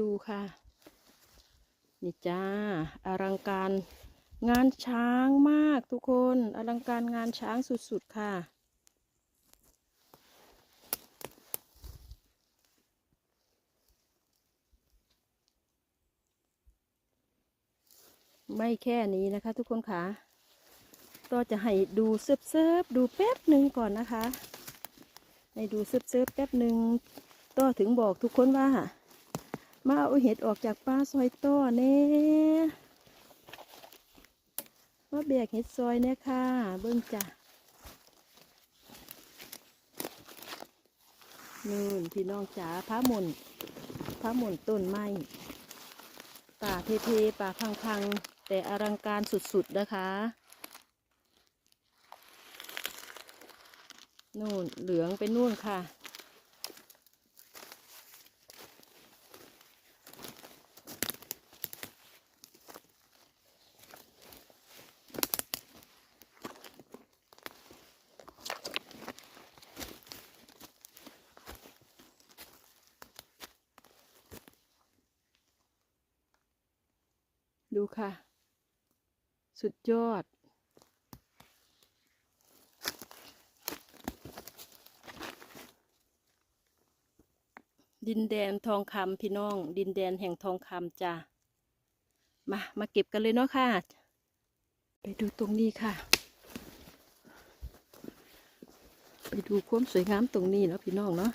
ดูค่ะ นี่จ้าอลังการงานช้างมากทุกคนอลังการงานช้างสุดๆค่ะ ไม่แค่นี้นะคะทุกคนค่ะก็จะให้ดูเซิบเซิบๆดูแป๊บหนึ่งก่อนนะคะ ให้ดูเซิบเซิบๆแป๊บหนึ่งต่อถึงบอกทุกคนว่า มาเอาเห็ดออกจากป้าซอยต้อเน่มาแบกเห็ดซอยเนี่ยค่ะ เบิ้งจ้ะนู่นพี่น้องจ๋าพระมนพระมนต้นไม้ป่าเทๆป่าพังๆ แต่อลังการสุดๆ นะคะ นู่นเหลืองไปนู่นค่ะ ดูค่ะ สุดยอด ดินแดนทองคำพี่น้อง ดินแดนแห่งทองคำจ้ะมา มาเก็บกันเลยเนาะค่ะ ไปดูตรงนี้ค่ะ ไปดูความสวยงามตรงนี้เนาะพี่น้องเนาะ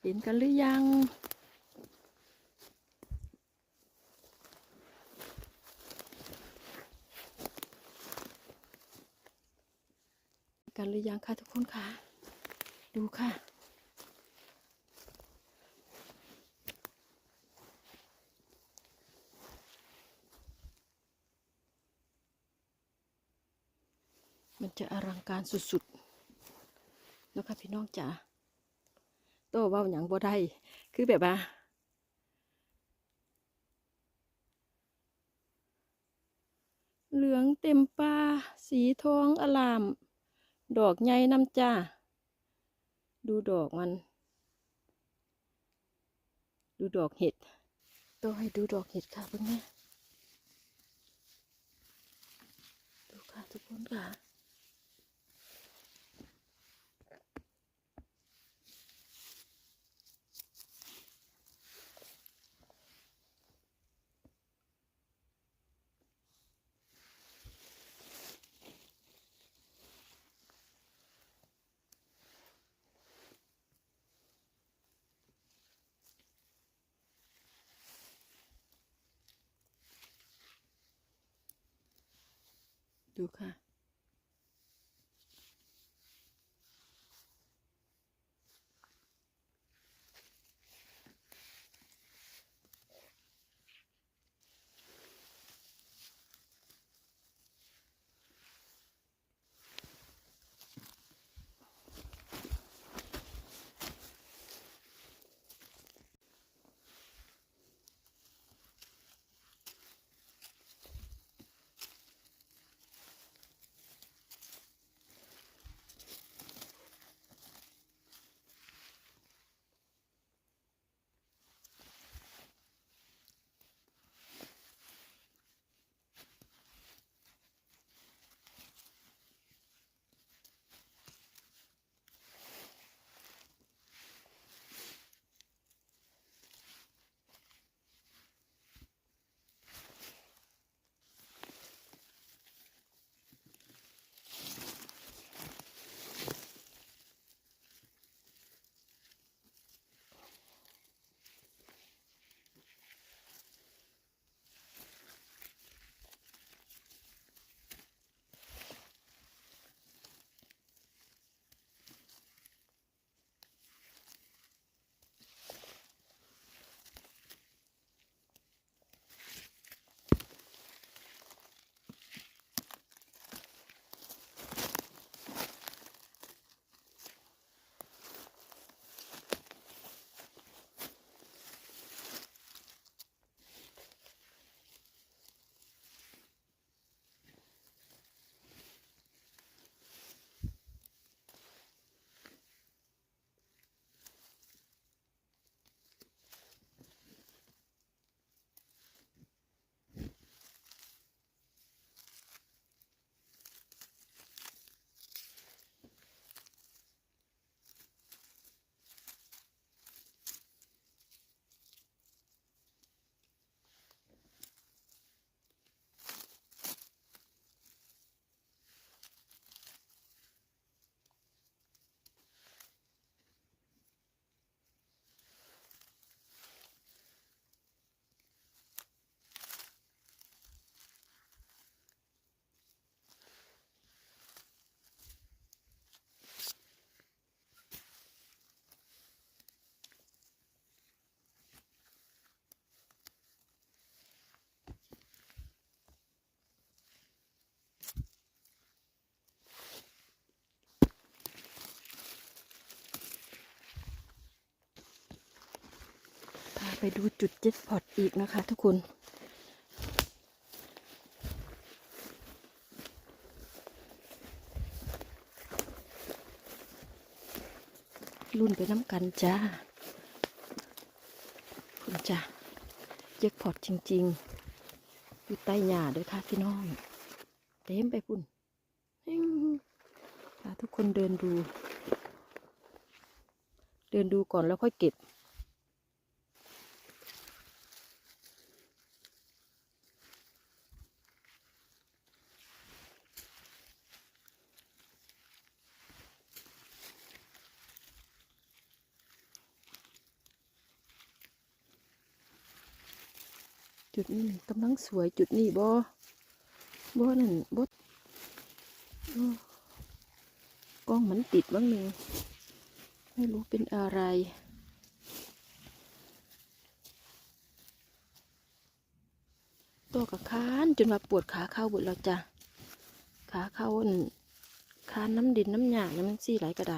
เห็นกันหรือยัง กันหรือยังคะทุกคนคะดูค่ะ มันจะอลังการสุดๆนะคะพี่น้องจ๋าโตเว่าอย่างบ่ได้คือแบบว่าเหลืองเต็มป่าสีทองอลาม ดอกใหญ่น้ำจ้า ดูดอกมัน ดูดอกเห็ดต้องให้ดูดอกเห็ดค่ะเพื่อนแม่ดูค่ะทุกคนค่ะ ดูค่ะ ไปดูจุดเจ็ตพอตอีกนะคะทุกคนรุ่นไปน้ำกันจ้าคุณจ้าเจ็ตพอตจริง ๆ อยู่ใต้หญ้าด้วยค่ะพี่น้อง เต็มไปพุ่นทุกคนเดินดู เดินดูก่อนแล้วค่อยเก็บ จุดนี้กำลังสวยจุดนี้บ่บ่นั่นบ่โอ้กล้องมันติดบ้างหนึ่งไม่รู้เป็นอะไร ตัวกับคานจนว่าปวดขาเข้าบิดแล้วจ้ะขาเข้าอันคานน้ำดินน้ำหยาเนี่ยมันซี่ไหลกระได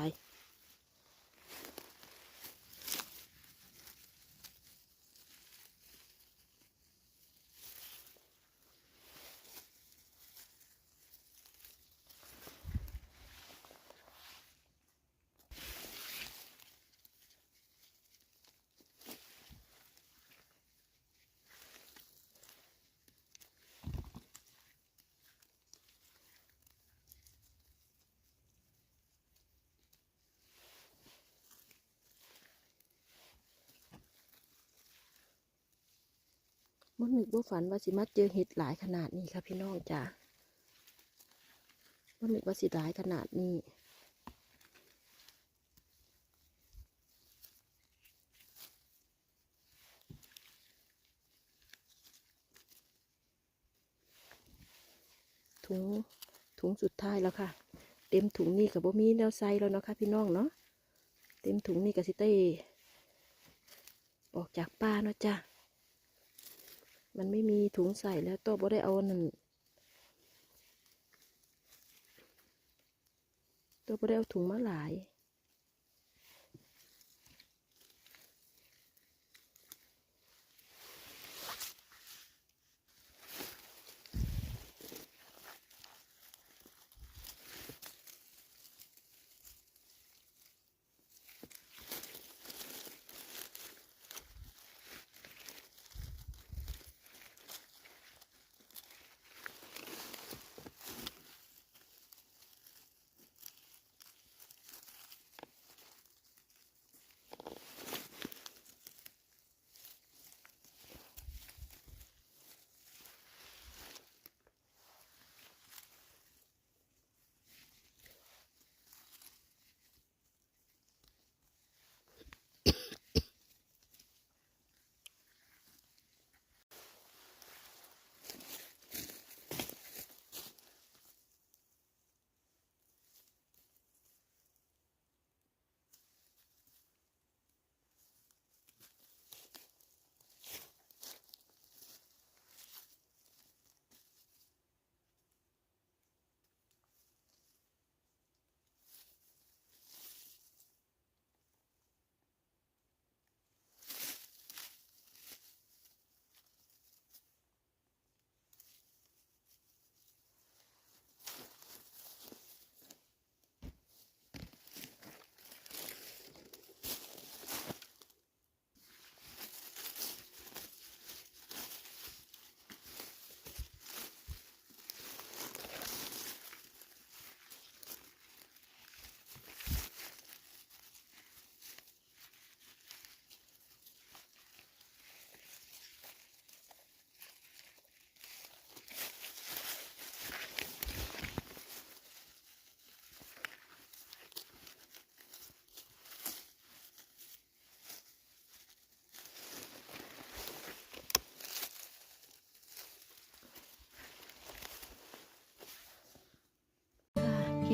บ่นึกบ่ฝันว่าสิมาเจอเห็ดหลายขนาดนี้ค่ะพี่น้องจ้ะบ่นึกว่าสิหลายขนาดนี้ถุงถุงสุดท้ายแล้วค่ะ เต็มถุงนี่กับบ่มีแนวใส่แล้วเนาะค่ะพี่น้องเนาะเต็มถุงนี่กับสิเต้ออกจากป้าเนาะจ้ะ มันไม่มีถุงใส่แล้วตัวบ่ได้เอานั่นตัวบ่ได้เอาถุงมาหลาย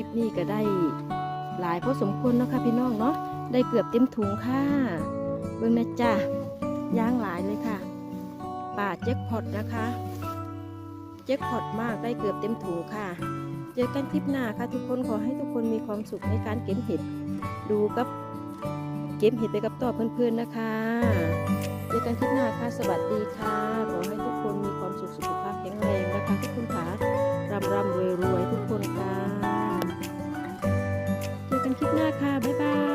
ลิปนี้ก็ได้หลายพอสมควรเนาะค่ะพี่น้องเนาะได้เกือบเต็มถุงค่ะเบิ่งนะจ้ะย่างหลายเลยค่ะ ป่าแจ็คพอตนะคะแจ็คพอตมากได้เกือบเต็มถุงค่ะ เจอกันคลิปหน้าค่ะทุกคนขอให้ทุกคนมีความสุขในการเก็บเห็ดดูกับเก็บเห็ดไปกับต่อเพื่อนๆนะคะเจอกันคลิปหน้าค่ะสวัสดีค่ะขอให้ทุกคนมีความสุขสุขภาพแข็งแรงนะคะทุกคนค่ะร่ำรำรวยรวยทุกคนค่ะ หน้าค่ะ บ๊ายบาย